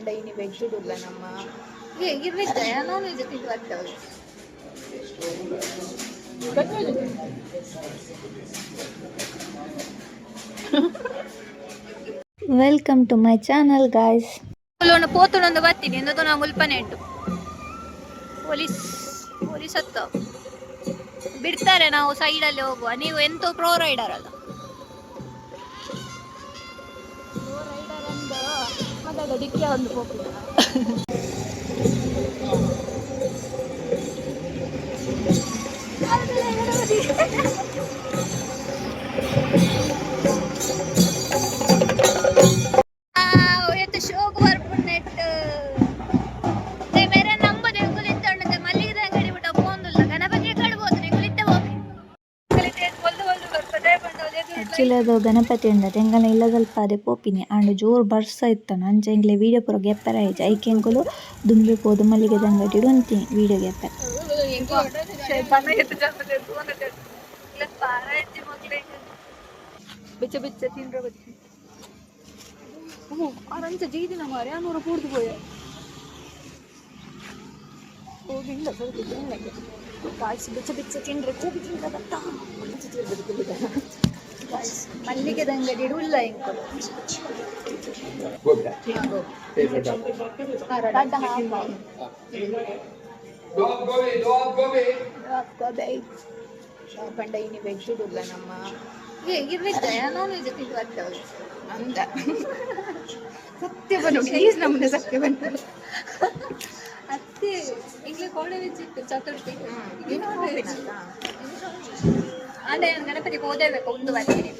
ಪಂಡ ಇನ್ನು ವೆಜ್ ಇಲ್ಲ ನಮ್ಮ ಇರ್ಲಿದ್ದೆ ನಾನ್ ವೆಜ್ ತಿಂದು ಬರ್ತವೆ welcome to my channel guys ಪೋತುನೊಂದು ಬರ್ತೀನಿ ಎಂದದು ನಾವು ಮುಲ್ಪನೆ ಉಂಟು. ಪೊಲೀಸ್ ಪೊಲೀಸ್ ಹತ್ತ ಬಿಡ್ತಾರೆ ನಾವು ಸೈಡಲ್ಲಿ ಹೋಗುವ. ನೀವು ಎಂತೋ ಪ್ರೋ ರೈಡರ್ ಅಲ್ಲ. இல்லை டிக்கியாக வந்து போகிறீங்களா Thank you. ಬಂದವಲೆ ಆ್ಯಕ್ಚುಲಿ ಅದು ಗಣಪತಿ ಉಂಡದೆ ಎಂಗಲ ಇಲ್ಲ ಸ್ವಲ್ಪ ಅದೇ ಪೋಪಿನಿ ಆಂಡ ಜೋರು ಬರ್ಸ ಇತ್ತನ ಅಂಚ ಎಂಗ್ಲೆ ವೀಡಿಯೋ ಪೂರ ಗೆಪ್ಪರ ಆಯ್ತು ಐಕೆ ಎಂಕುಲು ದುಂಬಿ ಪೋದು ಮಲ್ಲಿಗೆ ಅಂಗಡಿ ಉಂತಿ ವೀಡಿಯೋ ಗೆಪ್ಪರ ಬಿಚ್ಚ ಬಿಚ್ಚ ತಿಂದ್ರ ಬಚ್ಚಿ ಅರಂಚ ಜೀದಿನ ಮಾರಿ ನೂರ ಕೂಡ್ದು ಪೋಯ ಹೋಗಿಲ್ಲ ಸ್ವಲ್ಪ ತಿನ್ನಕ್ಕೆ ಕಾಯಿಸಿ ಬಿಚ್ಚ ಬಿಚ್ಚ ತಿಂದ್ರೆ ಕೂಗಿ ತಿಂದ್ರ ಬತ್ತ ಮಲ್ಲಿಗೆ ಅಂಗಡಿ ಉಲ್ಲ ಎಂಕುಲು ದಡ್ಡ ಹಾಕ ಪಂಡ ಇನಿ ವೆಜ್ ಇಲ್ಲ ನಮ್ಮ. ಏ ಇರ್ಲಿದ್ದೆ ನಾನ್ ವೆಜ್ ತಿಂದು ಬರ್ತವೆ ಅಂದ. ಸತ್ಯ ಬನ್ನು ಪ್ಲೀಸ್ ನಮ್ಮನೆ ಸತ್ಯ ಬನ್ನು. ಅತ್ತೆ ಈಗಲೇ ಕೋಣೆ ವೆಜ್ ಇತ್ತು ಚತುರ್ಥಿ ಹೋಗ್ತೀನಲ್ಲ ಅಂದ್ರೆ ಗಣಪತಿ ಓದೇಬೇಕು ಒಂದು ಬರ್ತೀನಿ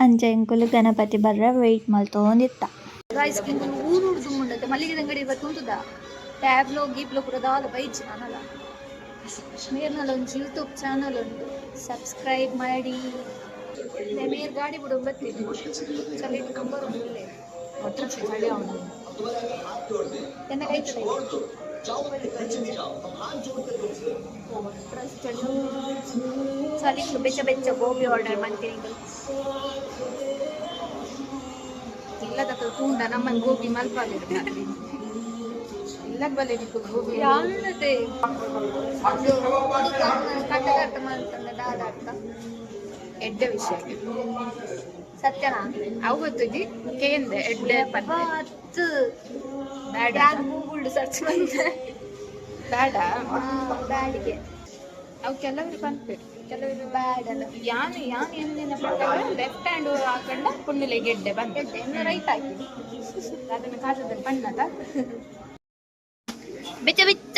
ಅಂಚ ಎಂಕುಲು ಗಣಪತಿ ಬರ್ರ ವೆಯ್ಟ್ ಮಲ್ತೊಂದಿತ್ತ ಗಾಯ್ಸ್ ಊರು ಉಡ್ದು ಮುಂಡತ್ತೆ ಮಲ್ಲಿಗೆ ಅಂಗಡಿ ಇವತ್ತು ಉಂಟುದ ಟ್ಯಾಬ್ಲೋ ಗೀಬ್ಲೋ ಪೂರ ದಾದ ಬೈಚ್ ನಾನಲ್ಲ ಮೇರ್ನಲ್ಲಿ ಒಂದು ಯೂಟ್ಯೂಬ್ ಚಾನಲ್ ಉಂಟು ಸಬ್ಸ್ಕ್ರೈಬ್ ಮಾಡಿ ಮೇರ್ ಗಾಡಿ ಬಿಡು ಬರ್ತೀನಿ ಚಳಿ ನಂಬರ್ ಉಂಟು ಒಟ್ಟು ಚಳಿ ಅವನು ಎನ್ನ ಕೈತದೆ ಚಳಿ ಬೆಚ್ಚ ಬೆಚ್ಚ ಗೋಬಿ ಆರ್ಡರ್ ಮಾಡ್ತೀನಿ ಇಲ್ಲದ ತೂಂಡ ನಮ್ಮನ್ ಗೋಬಿ ಮಲ್ಪಾಲಿರು ಇಲ್ಲದ ಬಲೆ ನಿಕ್ಕು ಗೋಬಿ ಯಾನದೆ ಕಟ್ಟ ಕಟ್ಟ ಮಾಡ್ತಂದ ದಾದ ಅರ್ಥ ಎಡ್ಡ ವಿಷಯ ಸತ್ಯನಾ? ಅವು ಗೊತ್ತಿದ್ದಿ? ಕೇಂದೆ ಎಡ್ಡೆ ಹತ್ತು ಬೇಡ ಯಾರು ಗೂಗಲ್ ಸರ್ಚ್ ಬಂದೆ. ಬೇಡ ಬ್ಯಾಡಿಗೆ ಅವು ಕೆಲವರು ಬಂದ್ಬಿಟ್ಟು ಕೆಲವರು ಬ್ಯಾಡ ಅಲ್ಲ. ಯಾನು ಯಾನು ಎಂದಿನ ಪ್ರಕಾರ ಲೆಫ್ಟ್ ಹ್ಯಾಂಡ್ ಹಾಕೊಂಡ ಪುಣ್ಯಲೆ ಗೆಡ್ಡೆ ಬಂದ ಗೆಡ್ಡೆ ಇನ್ನು ರೈಟ್ ಹಾಕಿ. ಅದನ್ನ ಕಾಸದಲ್ಲಿ ಬಣ್ಣದ? ಬೆಚ್ಚ ಬೆಚ್ಚ.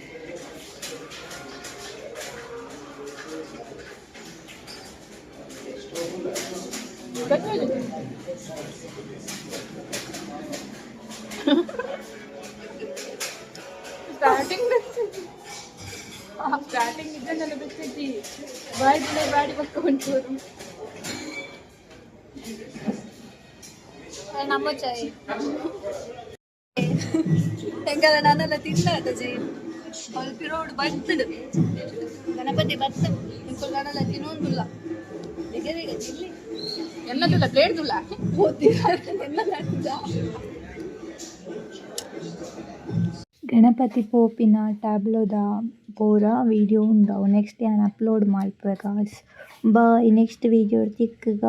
ಸ್ಟಾರ್ಟಿಂಗ್ ಸ್ಟಾರ್ಟಿಂಗ್ ಇದನ್ನೆಲ್ಲ ಬಿಟ್ಟಿದ್ದಿ ಬಾಯಿ ಬಾಡಿ ಪಕ್ಕ ಒಂಚೂರು ನಮ್ಮ ಚಾಯ್ ಹೆಂಗಲ್ಲ ನಾನೆಲ್ಲ ತಿನ್ನದ ಜಿ ಅವ್ಳು ಪಿರೋಡ್ ಬರ್ತಡು ಗಣಪತಿ ಬತ್ತ ಇಂಕೊಲ್ ನಾನೆಲ್ಲ ತಿನ್ನೋದಿಲ್ಲ ಎಗೆರೆಗೆ ತಿನ್ಲಿ ಎನ್ನದಿಲ್ಲ ಪ್ಲೇಟ್ದುಲ್ಲ ಗಣಪತಿ ಪೋಪಿನ ಟ್ಯಾಬ್ಲೋದ ಪೂರ ವಿಡಿಯೋ ಉಂಡವು ನೆಕ್ಸ್ಟ್ ಯಾನ್ ಅಪ್ಲೋಡ್ ಮಲ್ಪೆ ಗಾಯ್ಸ್ ಬಾಯ್ ನೆಕ್ಸ್ಟ್ ವಿಡಿಯೋ ತಿಕ್ಕಗ